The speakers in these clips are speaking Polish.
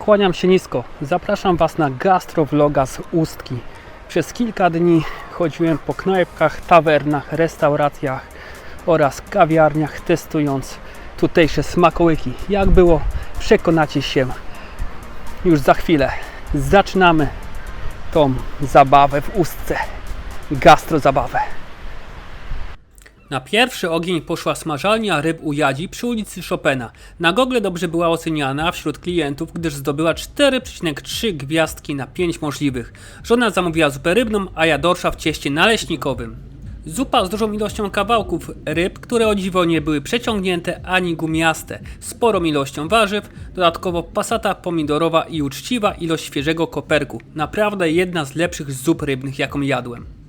Kłaniam się nisko. Zapraszam Was na gastrovloga z Ustki. Przez kilka dni chodziłem po knajpkach, tawernach, restauracjach oraz kawiarniach, testując tutejsze smakołyki. Jak było, przekonacie się już za chwilę. Zaczynamy tą zabawę w Ustce. Gastrozabawę. Na pierwszy ogień poszła smażalnia ryb u Jadzi przy ulicy Chopina. Na Google dobrze była oceniana wśród klientów, gdyż zdobyła 4,3 gwiazdki na 5 możliwych. Żona zamówiła zupę rybną, a ja dorsza w cieście naleśnikowym. Zupa z dużą ilością kawałków ryb, które o dziwo nie były przeciągnięte ani gumiaste, sporą ilością warzyw, dodatkowo pasata pomidorowa i uczciwa ilość świeżego koperku. Naprawdę jedna z lepszych zup rybnych jaką jadłem.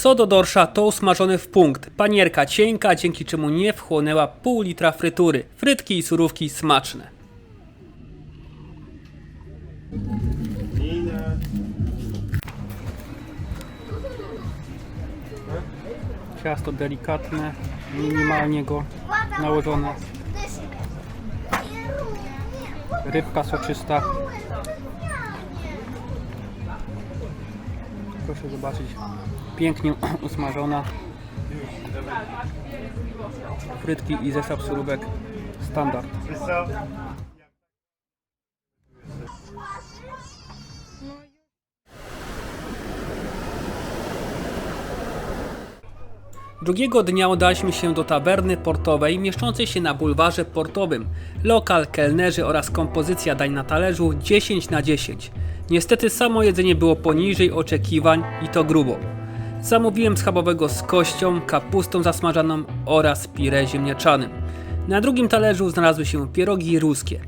Co do dorsza, to usmażony w punkt. Panierka cienka, dzięki czemu nie wchłonęła pół litra frytury. Frytki i surówki smaczne. Ciasto delikatne, minimalnie go nałożone. Rybka soczysta. Proszę zobaczyć, pięknie usmażona. Frytki i zestaw surówek standard. Drugiego dnia udaliśmy się do tawerny portowej mieszczącej się na bulwarze portowym. Lokal, kelnerzy oraz kompozycja dań na talerzu 10 na 10. Niestety samo jedzenie było poniżej oczekiwań i to grubo. Zamówiłem schabowego z kością, kapustą zasmażaną oraz pire ziemniaczanym. Na drugim talerzu znalazły się pierogi ruskie.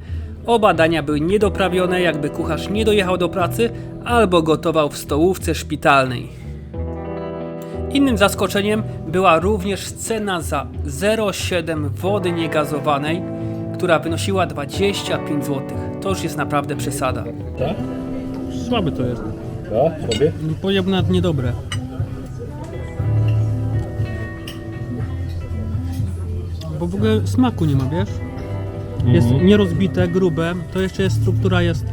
Oba dania były niedoprawione, jakby kucharz nie dojechał do pracy albo gotował w stołówce szpitalnej. Innym zaskoczeniem była również cena za 0,7 wody niegazowanej, która wynosiła 25 zł. To już jest naprawdę przesada. Tak? Słabe to jest. Tak? Sobie? Powiem nawet niedobre. Bo w ogóle smaku nie ma, wiesz? Jest Mhm. nierozbite, grube, to jeszcze jest struktura jest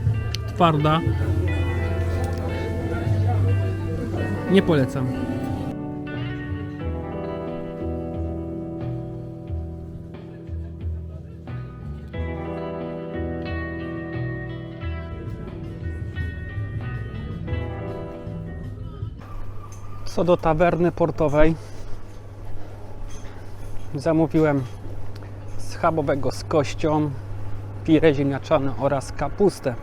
twarda. Nie polecam. Co do tawerny portowej, zamówiłem schabowego z kością, pire ziemniaczane oraz kapustę.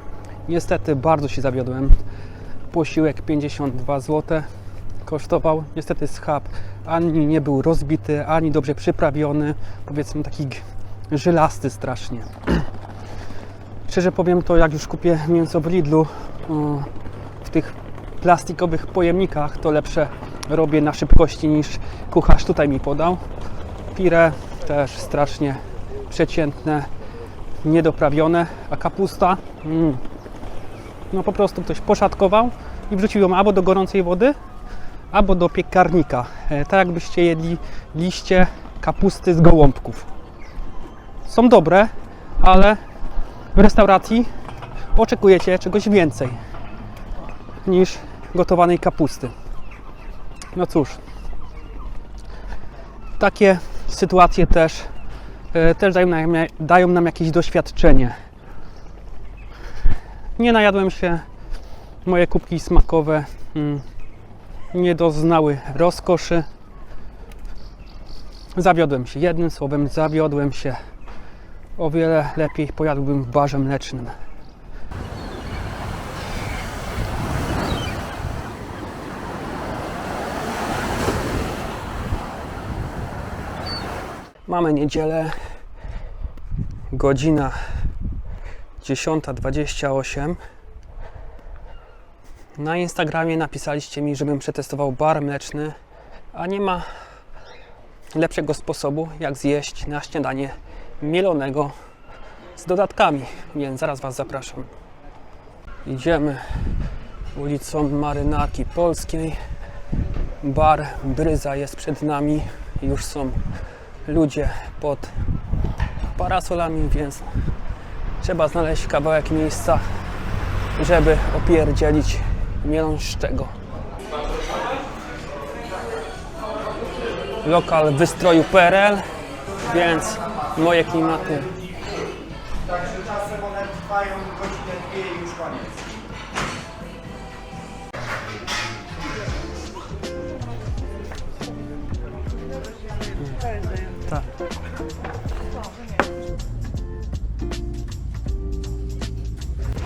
Niestety bardzo się zawiodłem. Posiłek 52 zł kosztował. Niestety schab ani nie był rozbity, ani dobrze przyprawiony. Powiedzmy taki żylasty strasznie. Szczerze powiem to, jak już kupię mięso w Lidlu, w tych plastikowych pojemnikach, to lepsze robię na szybkości niż kucharz tutaj mi podał. Pire też strasznie przeciętne, niedoprawione, a kapusta mm, no po prostu ktoś poszatkował i wrzucił ją albo do gorącej wody, albo do piekarnika. E, tak jakbyście jedli liście kapusty z gołąbków. Są dobre, ale w restauracji oczekujecie czegoś więcej niż gotowanej kapusty. No cóż, takie sytuacje też, e, też dają, nam, dają nam jakieś doświadczenie. Nie najadłem się, moje kubki smakowe mm, nie doznały rozkoszy. Zawiodłem się, jednym słowem, zawiodłem się. O wiele lepiej pojadłbym w barze mlecznym. Mamy niedzielę, godzina 10.28. Na Instagramie napisaliście mi, żebym przetestował bar mleczny, a nie ma lepszego sposobu, jak zjeść na śniadanie mielonego z dodatkami, więc zaraz Was zapraszam. Idziemy ulicą Marynarki Polskiej. Bar Bryza jest przed nami. Już są ludzie pod parasolami, więc Trzeba znaleźć kawałek miejsca, żeby opierdzielić mięszczego. Lokal wystroju PRL, więc moje klimaty. Także czasem one trwają godzinę, dwie i już koniec. Tak.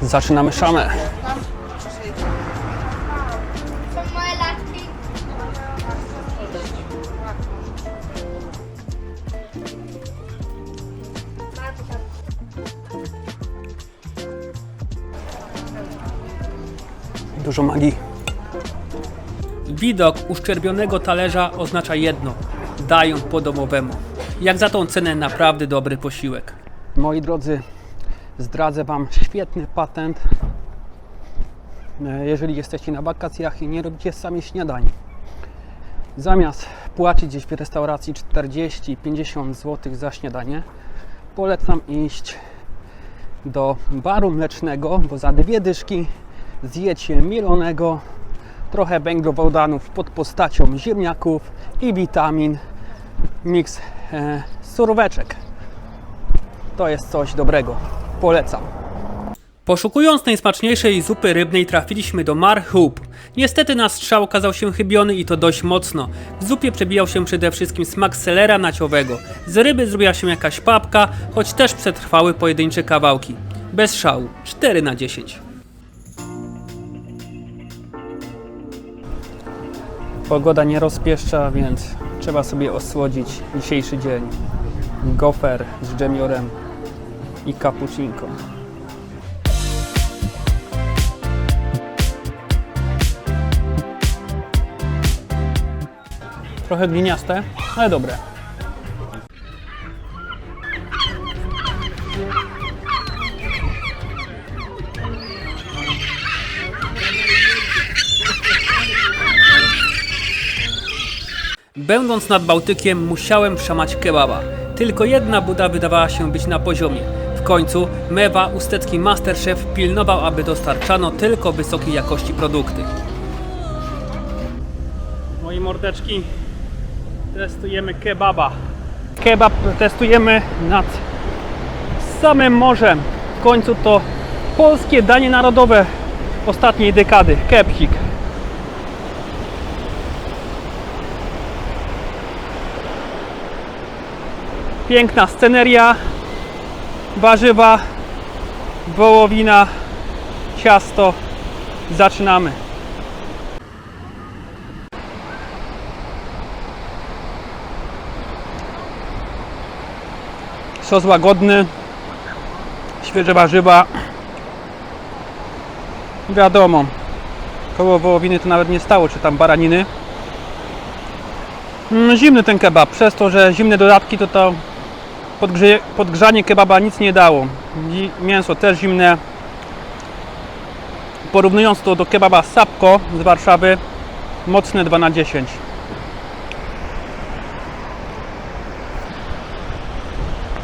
Zaczynamy szamę. Dużo magii. Widok uszczerbionego talerza oznacza jedno. Dają po domowemu. Jak za tą cenę naprawdę dobry posiłek. Moi drodzy, zdradzę Wam świetny patent. E, Jeżeli jesteście na wakacjach i nie robicie sami śniadań. Zamiast płacić gdzieś w restauracji 40-50 zł za śniadanie, polecam iść do baru mlecznego, bo za dwie dyszki zjecie mielonego, trochę węglowodanów pod postacią ziemniaków i witamin, miks e, suróweczek. To jest coś dobrego. Polecam. Poszukując najsmaczniejszej zupy rybnej trafiliśmy do Marhup. Niestety nasz strzał okazał się chybiony i to dość mocno. W zupie przebijał się przede wszystkim smak selera naciowego. Z ryby zrobiła się jakaś papka, choć też przetrwały pojedyncze kawałki. Bez szału. 4 na 10. Pogoda nie rozpieszcza, więc trzeba sobie osłodzić dzisiejszy dzień. Gofer z dżemiorem i cappuccinko. Trochę gliniaste, ale dobre. Będąc nad Bałtykiem, musiałem szamać kebaba. Tylko jedna buda wydawała się być na poziomie. W końcu Mewa, ustecki masterchef, pilnował, aby dostarczano tylko wysokiej jakości produkty. Moi mordeczki, testujemy kebaba. Kebab testujemy nad samym morzem. W końcu to polskie danie narodowe ostatniej dekady. Kepsik. Piękna sceneria, warzywa, wołowina, ciasto. Zaczynamy. Sos łagodny, świeże warzywa. Wiadomo, koło wołowiny to nawet nie stało, czy tam baraniny. Mm, Zimny ten kebab, przez to, że zimne dodatki to to podgrze, podgrzanie kebaba nic nie dało. Mięso też zimne. Porównując to do kebaba Sapko z Warszawy, mocne 2 na 10.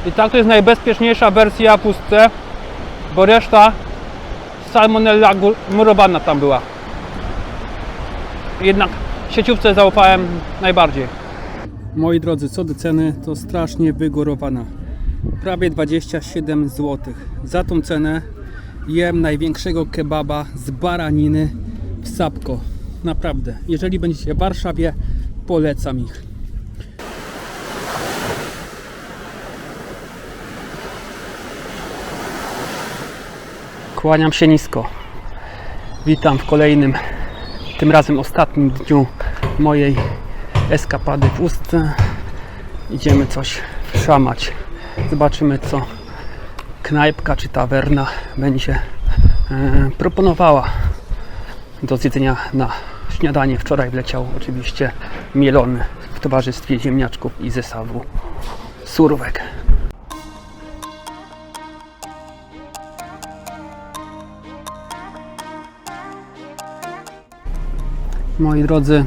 I tak to jest najbezpieczniejsza wersja puste, bo reszta salmonella murowana tam była. Jednak sieciówce zaufałem najbardziej. Moi drodzy, co do ceny, to strasznie wygórowana. Prawie 27 zł. Za tą cenę jem największego kebaba z baraniny w Sapko. Naprawdę. Jeżeli będziecie w Warszawie, polecam ich. Kłaniam się nisko. Witam w kolejnym, tym razem ostatnim dniu mojej eskapady w Ustce. Idziemy coś szamać. Zobaczymy co knajpka czy tawerna będzie e, proponowała do zjedzenia na śniadanie. Wczoraj wleciał oczywiście mielony w towarzystwie ziemniaczków i zestawu surówek. Moi drodzy,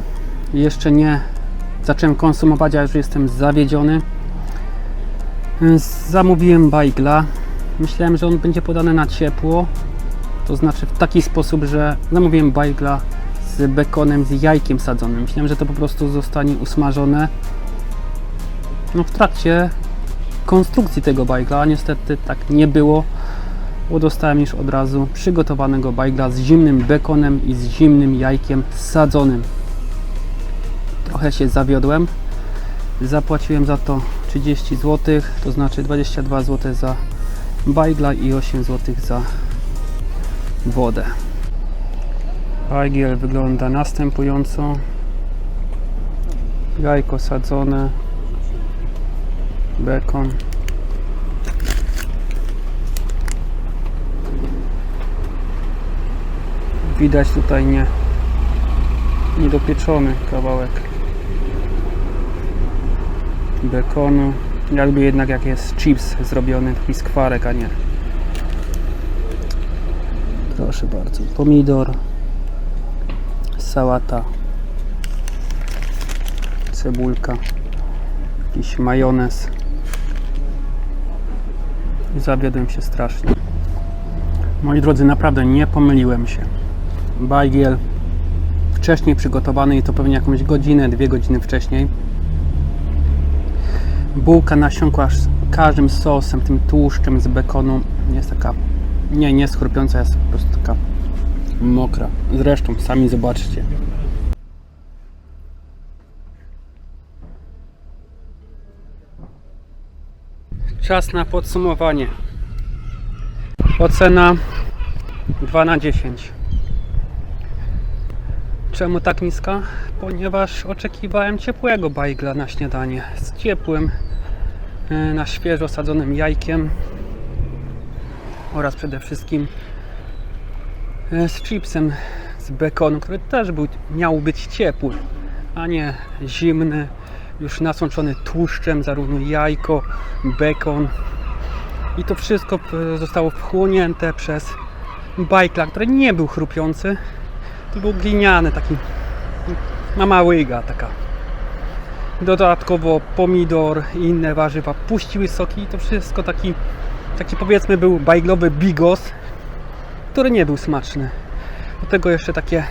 jeszcze nie zacząłem konsumować, a już jestem zawiedziony. Zamówiłem bajgla. Myślałem, że on będzie podany na ciepło. To znaczy w taki sposób, że zamówiłem bajgla z bekonem, z jajkiem sadzonym. Myślałem, że to po prostu zostanie usmażone. No w trakcie konstrukcji tego bajgla, niestety tak nie było, bo dostałem już od razu przygotowanego bajgla z zimnym bekonem i z zimnym jajkiem sadzonym. Trochę się zawiodłem. Zapłaciłem za to 30 zł, to znaczy 22 zł za bajgla i 8 zł za wodę. Bajgiel wygląda następująco. Jajko sadzone, bekon. Widać tutaj nie niedopieczony kawałek bekonu. Ja lubię jednak jak jest chips zrobiony, taki skwarek, a nie. Proszę bardzo. Pomidor, sałata, cebulka, jakiś majonez. Zawiodłem się strasznie. Moi drodzy, naprawdę nie pomyliłem się. Bajgiel wcześniej przygotowany i to pewnie jakąś godzinę, dwie godziny wcześniej. Bułka nasiąkła z każdym sosem, tym tłuszczem z bekonu. Jest taka, nie, nie jest chrupiąca, jest po prostu taka mokra. Zresztą, sami zobaczcie. Czas na podsumowanie. Ocena 2 na 10. Czemu tak niska? Ponieważ oczekiwałem ciepłego bajgla na śniadanie. Z ciepłym, na świeżo sadzonym jajkiem oraz przede wszystkim e, z chipsem z bekonu, który też był, miał być ciepły, a nie zimny, już nasączony tłuszczem, zarówno jajko, bekon. I to wszystko e, zostało wchłonięte przez bajkla, który nie był chrupiący, to był gliniany, taki mama łyga taka. Dodatkowo pomidor i inne warzywa puściły soki i to wszystko taki, taki powiedzmy był bajglowy bigos, który nie był smaczny. Do tego jeszcze takie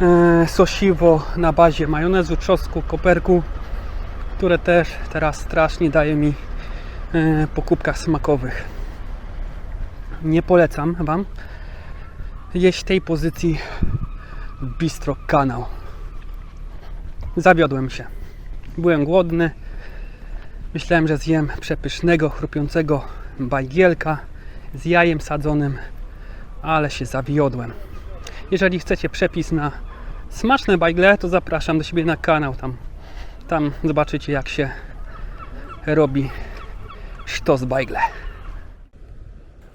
e, sosiwo na bazie majonezu, czosnku, koperku, które też teraz strasznie daje mi e, po kubkach smakowych. Nie polecam Wam jeść tej pozycji bistro kanał. Zawiodłem się. Byłem głodny. Myślałem, że zjem przepysznego, chrupiącego bajgielka z jajem sadzonym, ale się zawiodłem. Jeżeli chcecie przepis na smaczne bajgle, to zapraszam do siebie na kanał. Tam, tam zobaczycie, jak się robi sztos bajgle.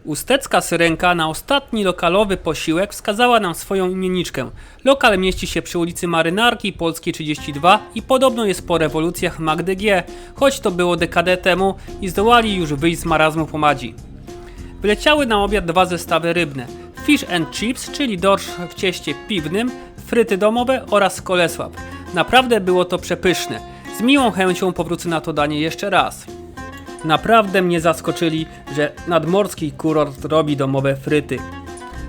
Ustecka Syrenka na ostatni lokalowy posiłek wskazała nam swoją imienniczkę. Lokal mieści się przy ulicy Marynarki Polskiej 32 i podobno jest po rewolucjach Magdy G, choć to było dekadę temu i zdołali już wyjść z marazmu pomadzi. Wyleciały na obiad dwa zestawy rybne. Fish and chips, czyli dorsz w cieście piwnym, fryty domowe oraz kolesłap. Naprawdę było to przepyszne. Z miłą chęcią powrócę na to danie jeszcze raz. Naprawdę mnie zaskoczyli, że nadmorski kurort robi domowe fryty.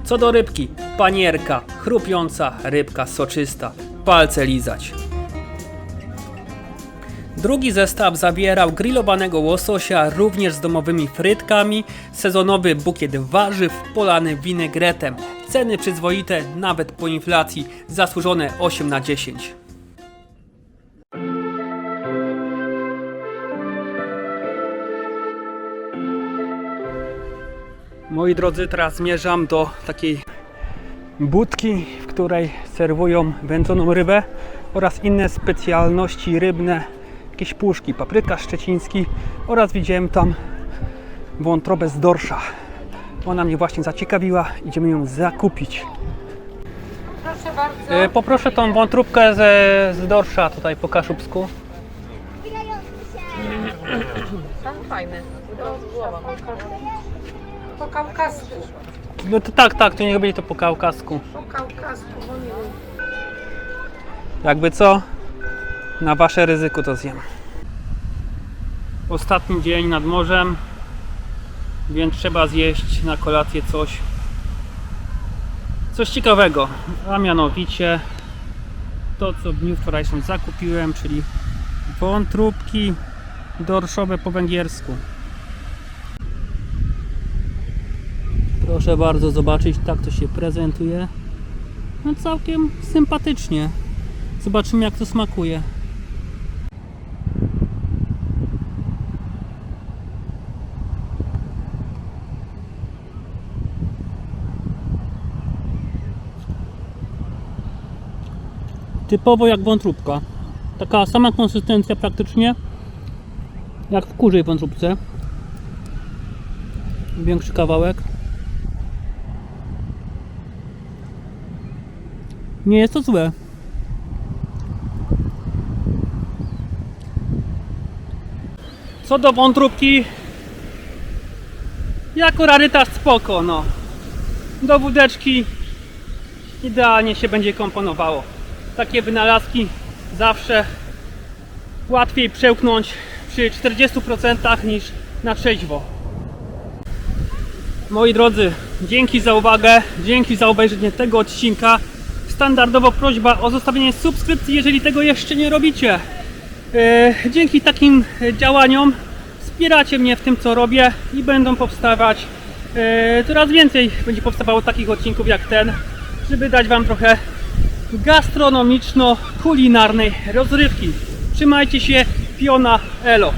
Co do rybki, panierka, chrupiąca rybka soczysta, palce lizać. Drugi zestaw zawierał grillowanego łososia również z domowymi frytkami, sezonowy bukiet warzyw polany winegretem, ceny przyzwoite nawet po inflacji, zasłużone 8 na 10. Moi drodzy, teraz zmierzam do takiej budki, w której serwują wędzoną rybę oraz inne specjalności rybne, jakieś puszki, papryka szczeciński oraz widziałem tam wątrobę z dorsza. Ona mnie właśnie zaciekawiła, idziemy ją zakupić. Proszę bardzo. E, poproszę tą wątróbkę ze, z dorsza tutaj po kaszubsku. Pan fajny. To z głową. Po kaukasku. No to tak, tak, to niech będzie to po kaukasku. Po kaukasku, bo nie wiem. Jakby co, na wasze ryzyko to zjem. Ostatni dzień nad morzem. więc trzeba zjeść na kolację coś coś ciekawego, a mianowicie to co w dniu wczorajszym zakupiłem, czyli wątróbki dorszowe po węgiersku. Proszę bardzo zobaczyć, tak to się prezentuje. No całkiem sympatycznie. Zobaczymy jak to smakuje. Typowo jak wątróbka. Taka sama konsystencja praktycznie jak w kurzej wątróbce. Większy kawałek. Nie jest to złe. Co do wątróbki, jako rarytas spoko, no. Do wódeczki idealnie się będzie komponowało. Takie wynalazki zawsze łatwiej przełknąć przy 40% niż na trzeźwo. Moi drodzy, dzięki za uwagę, dzięki za obejrzenie tego odcinka. Standardowo prośba o zostawienie subskrypcji, jeżeli tego jeszcze nie robicie. E, Dzięki takim działaniom wspieracie mnie w tym, co robię i będą powstawać e, coraz więcej będzie powstawało takich odcinków jak ten, żeby dać Wam trochę gastronomiczno-kulinarnej rozrywki. Trzymajcie się, Piona Elo.